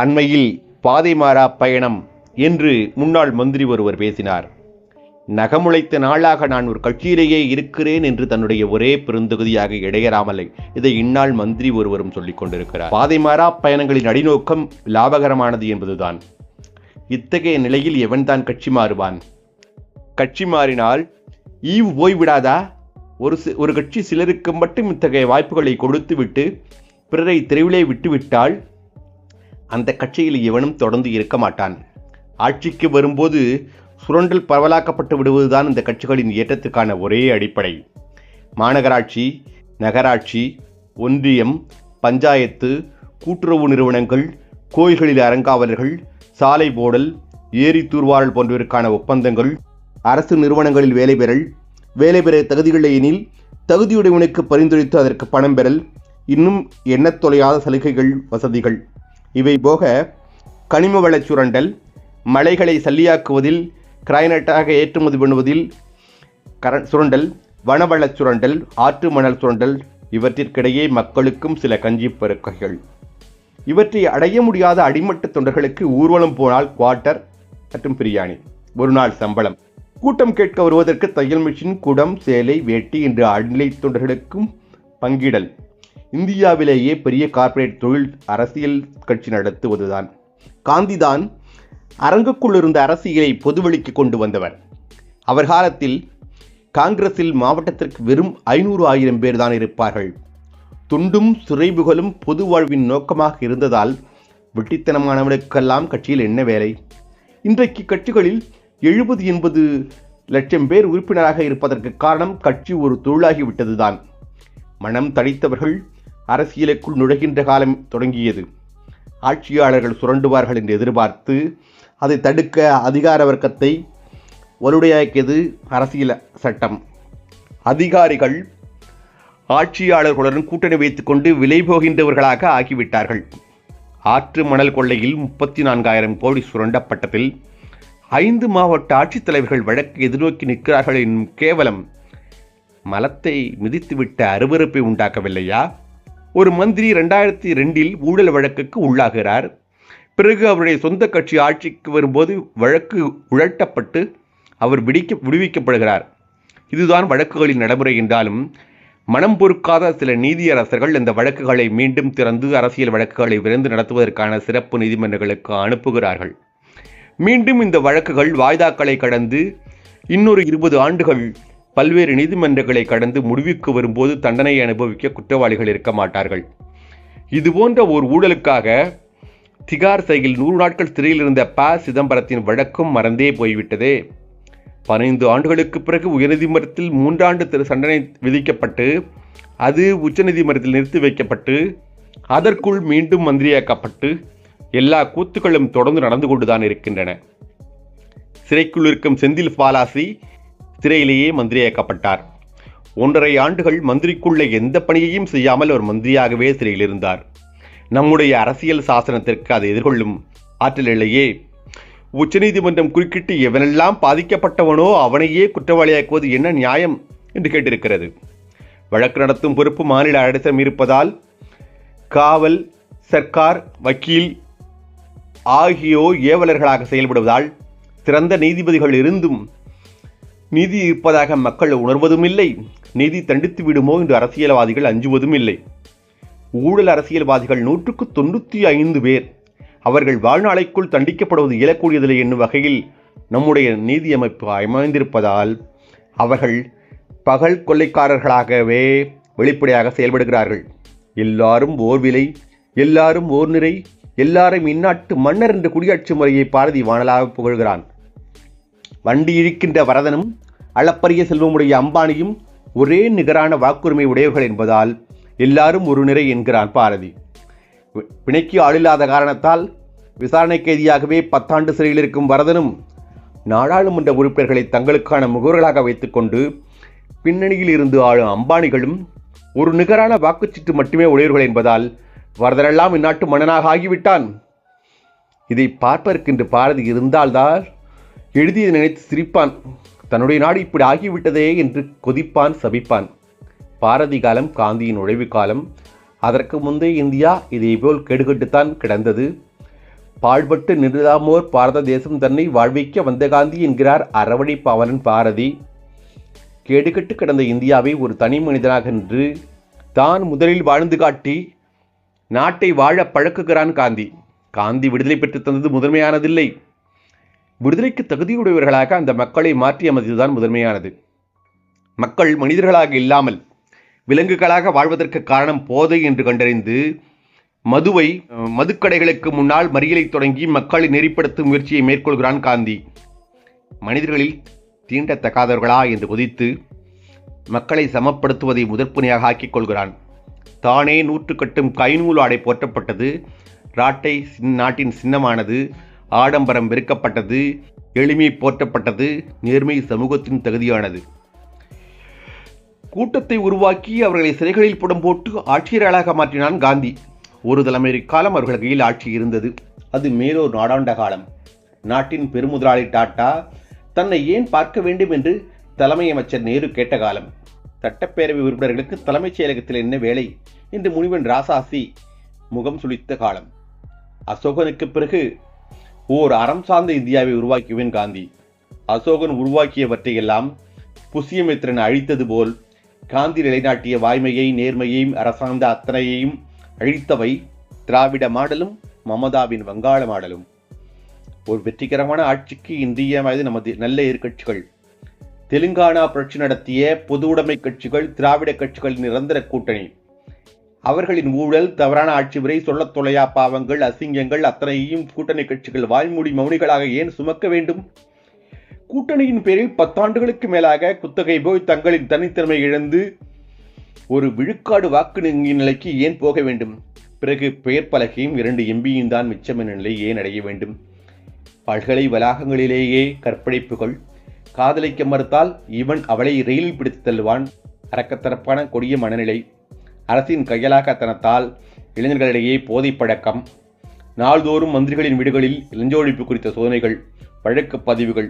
அண்மையில் பாதை மாறா பயணம் என்று முன்னாள் மந்திரி ஒருவர் பேசினார். நகமுளைத்த நாளாக நான் ஒரு கட்சியிலேயே இருக்கிறேன் என்று தன்னுடைய ஒரே பெருந்தொகுதியாக இடையறாமலை இதை இந்நாள் மந்திரி ஒருவரும் சொல்லிக் கொண்டிருக்கிறார். பாதைமாறா பயணங்களின் அடிநோக்கம் லாபகரமானது என்பதுதான். இத்தகைய நிலையில் எவன்தான் கட்சி மாறுவான்? கட்சி மாறினால் ஈவு போய்விடாதா? ஒரு ஒரு கட்சி சிலருக்கு மட்டும் இத்தகைய வாய்ப்புகளை கொடுத்துவிட்டு பிறரை தெருவிலே விட்டுவிட்டால் அந்த கட்சியில் எவனும் தொடர்ந்து இருக்க மாட்டான். ஆட்சிக்கு வரும்போது சுரண்டல் பரவலாக்கப்பட்டு விடுவதுதான் இந்த கட்சிகளின் ஏற்றத்துக்கான ஒரே அடிப்படை. மாநகராட்சி நகராட்சி ஒன்றியம் பஞ்சாயத்து கூட்டுறவு நிறுவனங்கள் கோயில்களில் அறங்காவலர்கள் சாலை போடல் ஏரி தூர்வாரல் போன்றவருக்கான ஒப்பந்தங்கள் அரசு நிறுவனங்களில் வேலை பெறல் வேலை பெற தகுதிகளை எனில் தகுதியுடையவனுக்கு பரிந்துரைத்து அதற்கு பணம் பெறல் இன்னும் எண்ணத் தொலையாத சலுகைகள் வசதிகள். இவை போக கனிம வள சுரண்டல் மலைகளை சல்லியாக்குவதில் கிரைனட்டாக ஏற்றுமதி பண்ணுவதில் கர சுரண்டல் வனவள சுரண்டல் ஆற்று மணல் சுரண்டல் இவற்றிற்கிடையே மக்களுக்கும் சில கஞ்சி பெருக்கைகள். இவற்றை அடைய முடியாத அடிமட்ட தொண்டர்களுக்கு ஊர்வலம் போனால் குவார்ட்டர் மற்றும் பிரியாணி ஒரு நாள் சம்பளம். கூட்டம் கேட்க வருவதற்கு தையல் மிஷின் குடம் சேலை வேட்டி என்று அடிநிலை தொண்டர்களுக்கும் பங்கிடல். இந்தியாவிலேயே பெரிய கார்ப்பரேட் தொழில் அரசியல் கட்சி நடத்துவதுதான். காந்திதான் அரங்குக்குள் இருந்த அரசியலை பொதுவெளிக்கு கொண்டு வந்தவர். அவர் காலத்தில் காங்கிரஸில் மாவட்டத்திற்கு வெறும் ஐநூறு ஆயிரம் பேர் தான் இருப்பார்கள். துண்டும் சிறைபுகழும் பொது வாழ்வின் நோக்கமாக இருந்ததால் வெட்டித்தனமானவனுக்கெல்லாம் கட்சியில் என்ன வேலை? இன்றைக்கு கட்சிகளில் எழுபது எண்பது லட்சம் பேர் உறுப்பினராக இருப்பதற்கு காரணம் கட்சி ஒரு தொழிலாகிவிட்டதுதான் மனம் தடித்தவர்கள் அரசியலுக்குள் நுழைகின்ற காலம் தொடங்கியது. ஆட்சியாளர்கள் சுரண்டுவார்கள் என்று எதிர்பார்த்து அதை தடுக்க அதிகார வர்க்கத்தை வலுடையாக்கியது அரசியல் சட்டம். அதிகாரிகள் ஆட்சியாளர்களுடன் கூட்டணி வைத்துக்கொண்டு விலை போகின்றவர்களாக ஆகிவிட்டார்கள். ஆற்று மணல் கொள்ளையில் முப்பத்தி நான்காயிரம் கோடி சுரண்டப்பட்டதில் ஐந்து மாவட்ட ஆட்சித்தலைவர்கள் வழக்கு எதிர்நோக்கி நிற்கிறார்கள் என்னும் கேவலம் மலத்தை மிதித்துவிட்ட அருவருப்பை உண்டாக்கவில்லையா? ஒரு மந்திரி ரெண்டாயிரத்தி ரெண்டில் ஊழல் வழக்குக்கு உள்ளாகிறார். பிறகு அவருடைய சொந்த கட்சி ஆட்சிக்கு வரும்போது வழக்கு உழட்டப்பட்டு அவர் விடிக்க விடுவிக்கப்படுகிறார். இதுதான் வழக்குகளின் நடைமுறை என்றாலும் மனம் பொறுக்காத சில நீதியரசர்கள் இந்த வழக்குகளை மீண்டும் திறந்து அரசியல் வழக்குகளை விரைந்து நடத்துவதற்கான சிறப்பு நீதிமன்றங்களுக்கு அனுப்புகிறார்கள். மீண்டும் இந்த வழக்குகள் வாய்தாக்களை கடந்து இன்னொரு இருபது ஆண்டுகள் பல்வேறு நீதிமன்றங்களை கடந்து முடிவுக்கு வரும்போது தண்டனையை அனுபவிக்க குற்றவாளிகள் இருக்க மாட்டார்கள். இதுபோன்ற ஒரு ஊழலுக்காக திகார் சையில் நூறு நாட்கள் சிறையில் இருந்த ப. சிதம்பரத்தின் வழக்கும் மறந்தே போய்விட்டது. பதினைந்து ஆண்டுகளுக்கு பிறகு உயர்நீதிமன்றத்தில் மூன்றாண்டு திரு தண்டனை விதிக்கப்பட்டு அது உச்சநீதிமன்றத்தில் நிறுத்தி வைக்கப்பட்டு அதற்குள் மீண்டும் மந்திரியாக்கப்பட்டு எல்லா கூத்துக்களும் தொடர்ந்து நடந்து கொண்டுதான் இருக்கின்றன. சிறைக்குள் இருக்கும் செந்தில் பாலாசி சிறையிலேயே மந்திரியாக்கப்பட்டார். ஒன்றரை ஆண்டுகள் மந்திரிக்குள்ள எந்த பணியையும் செய்யாமல் ஒரு மந்திரியாகவே சிறையில் இருந்தார். நம்முடைய அரசியல் சாசனத்திற்கு அதை எதிர்கொள்ளும் ஆற்றல் இல்லையே. உச்சநீதிமன்றம் குறுக்கிட்டு எவனெல்லாம் பாதிக்கப்பட்டவனோ அவனையே குற்றவாளியாக்குவது என்ன நியாயம் என்று கேட்டிருக்கிறது. வழக்கு நடத்தும் பொறுப்பு மாநில அரசிடம் இருப்பதால் காவல் சர்க்கார் வக்கீல் ஆகியோர் ஏவலர்களாக செயல்படுவதால் சிறந்த நீதிபதிகள் இருந்தும் நீதி இருப்பதாக மக்கள் உணர்வதும் இல்லை நீதி தண்டித்து விடுமோ என்று அரசியல்வாதிகள் அஞ்சுவதும் இல்லை ஊழல் அரசியல்வாதிகள் நூற்றுக்கு தொண்ணூற்றி ஐந்து பேர். அவர்கள் வாழ்நாளைக்குள் தண்டிக்கப்படுவது இயலக்கூடியதில்லை என்னும் வகையில் நம்முடைய நீதி அமைப்பு அமைந்திருப்பதால் அவர்கள் பகல் கொள்ளைக்காரர்களாகவே வெளிப்படையாக செயல்படுகிறார்கள். எல்லாரும் ஓர் விலை எல்லாரும் ஓர் நிறை எல்லாரும் இந்நாட்டு மன்னர் என்ற குடியாட்சி முறையை பாரதி வானலாக புகழ்கிறான். வண்டி இழுக்கின்ற வரதனும் அளப்பரிய செல்வமுடைய அம்பானியும் ஒரே நிகரான வாக்குரிமை உடையவர்கள் என்பதால் எல்லாரும் ஒரு நிறை என்கிறான் பாரதி. பிணைக்கு ஆளில்லாத காரணத்தால் விசாரணை கைதியாகவே பத்தாண்டு சிறையில் இருக்கும் வரதனும் நாடாளுமன்ற உறுப்பினர்களை தங்களுக்கான முகவர்களாக வைத்துக்கொண்டு பின்னணியில் இருந்து ஆளும் அம்பானிகளும் ஒரு நிகரான வாக்குச்சீட்டு மட்டுமே உடையவர்கள் என்பதால் வரதரெல்லாம் இந்நாட்டு மன்னனாக ஆகிவிட்டான். இதை பார்ப்பதற்கென்று பாரதி இருந்தால்தான் எழுதியதை நினைத்து சிரிப்பான். தன்னுடைய நாடு இப்படி ஆகிவிட்டதே என்று கொதிப்பான் சபிப்பான். பாரதி காலம் காந்தியின் நுழைவு காலம். அதற்கு முந்தைய இந்தியா இதேபோல் கெடுகட்டுத்தான் கிடந்தது. பாழ்பட்டு நின்றுதாமோர் பாரத தேசம் தன்னை வாழ்விக்க வந்த காந்தி என்கிறார் அறவழி பாவலன் பாரதி. கேடுகட்டு கிடந்த இந்தியாவை ஒரு தனி மனிதனாக நின்று தான் முதலில் வாழ்ந்து காட்டி நாட்டை வாழ பழக்குகிறான் காந்தி. காந்தி விடுதலை பெற்று தந்தது முதன்மையானதில்லை. விடுதலைக்கு தகுதியுடையவர்களாக அந்த மக்களை மாற்றியமைத்ததுதான் முதன்மையானது. மக்கள் மனிதர்களாக இல்லாமல் விலங்குகளாக வாழ்வதற்கு காரணம் போதை என்று கண்டறிந்து மதுவை மதுக்கடைகளுக்கு முன்னால் மறியலை தொடங்கி மக்களை நெறிப்படுத்தும் முயற்சியை மேற்கொள்கிறான் காந்தி. மனிதர்களில் தீண்டத்தகாதவர்களா என்று குதித்து மக்களை சமப்படுத்துவதை முதற்பணியாக ஆக்கிக் கொள்கிறான். தானே நூற்று கட்டும் கைநூல் ஆடை போற்றப்பட்டது. ராட்டை நாட்டின் சின்னமானது. ஆடம்பரம் வெறுக்கப்பட்டது எளிமை போற்றப்பட்டது நேர்மை சமூகத்தின் தகுதியானது. கூட்டத்தை உருவாக்கி அவர்களை சிறைகளில் புடம் போட்டு ஆட்சியர்களாக மாற்றினான் காந்தி. ஒரு தலைமை காலம் அவர்கள் கையில் ஆட்சி இருந்தது. அது மேலோர் நாடாண்ட காலம். நாட்டின் பெருமுதலாளி டாட்டா தன்னை ஏன் பார்க்க வேண்டும் என்று தலைமை அமைச்சர் நேரு கேட்ட காலம். சட்டப்பேரவை உறுப்பினர்களுக்கு தலைமைச் செயலகத்தில் என்ன வேலை? என்று முனிவன் ராசாசி முகம் சுழித்த காலம். அசோகனுக்கு பிறகு ஓர் அறம் சார்ந்த இந்தியாவை உருவாக்கியவன் காந்தி. அசோகன் உருவாக்கியவற்றையெல்லாம் புசியமித்திரன் அழித்தது போல் காந்தி நிலைநாட்டிய வாய்மையை நேர்மையையும் அரசார்ந்த அத்தனையையும் அழித்தவை திராவிட மாடலும் மமதாவின் வங்காள மாடலும். ஒரு வெற்றிகரமான ஆட்சிக்கு இன்றியமையாது நமது நல்ல எதிர்கட்சிகள் தெலுங்கானா புரட்சி நடத்திய பொது உடைமை கட்சிகள் திராவிட கட்சிகளின் நிரந்தர கூட்டணி அவர்களின் ஊழல் தவறான ஆட்சி முறை சொல்லத் தொலையா பாவங்கள் அசிங்கங்கள் அத்தனையும் கூட்டணி கட்சிகள் வாய்மூடி மௌனிகளாக ஏன் சுமக்க வேண்டும்? கூட்டணியின் பேரில் பத்தாண்டுகளுக்கு மேலாக குத்தகை போய் தங்களின் தனித்திறமை இழந்து ஒரு விழுக்காடு வாக்கு நெருங்கிய நிலைக்கு ஏன் போக வேண்டும்? பிறகு பெயர் பலகையும் இரண்டு எம்பியும் தான் மிச்சம் என்ற நிலை ஏன் அடைய வேண்டும்? பல்கலை வளாகங்களிலேயே கற்பழிப்புகள். காதலிக்க மறுத்தால் இவன் அவளை ரயிலில் பிடித்து தள்ளுவான். அரக்கத்தரப்பான கொடிய மனநிலை. அரசின் கையலாக்கத்தனத்தால் இளைஞர்களிடையே போதைப் பழக்கம் நாள்தோறும் மந்திரிகளின் வீடுகளில் இளஞ்சோழிப்பு குறித்த சோதனைகள் வழக்கு பதிவுகள்.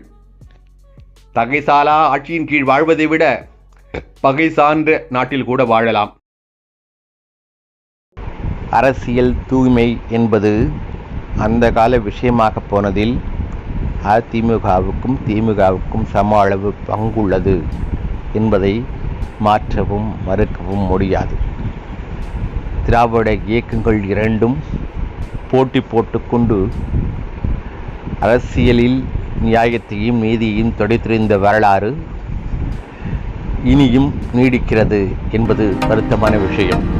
தகைசாலா ஆட்சியின் கீழ் வாழ்வதை விட பகை சான்ற நாட்டில் கூட வாழலாம். அரசியல் தூய்மை என்பது அந்த கால விஷயமாக போனதில் அதிமுகவுக்கும் திமுகவுக்கும் சம அளவு பங்குள்ளது என்பதை மாற்றவும் மறுக்கவும் முடியாது. திராவிட இயக்கங்கள் இரண்டும் போட்டி போட்டுக்கொண்டு அரசியலில் நியாயத்தையும் நீதியையும் தொடைத்திருந்த வரலாறு இனியும் நீடிக்கிறது என்பது வருத்தமான விஷயம்.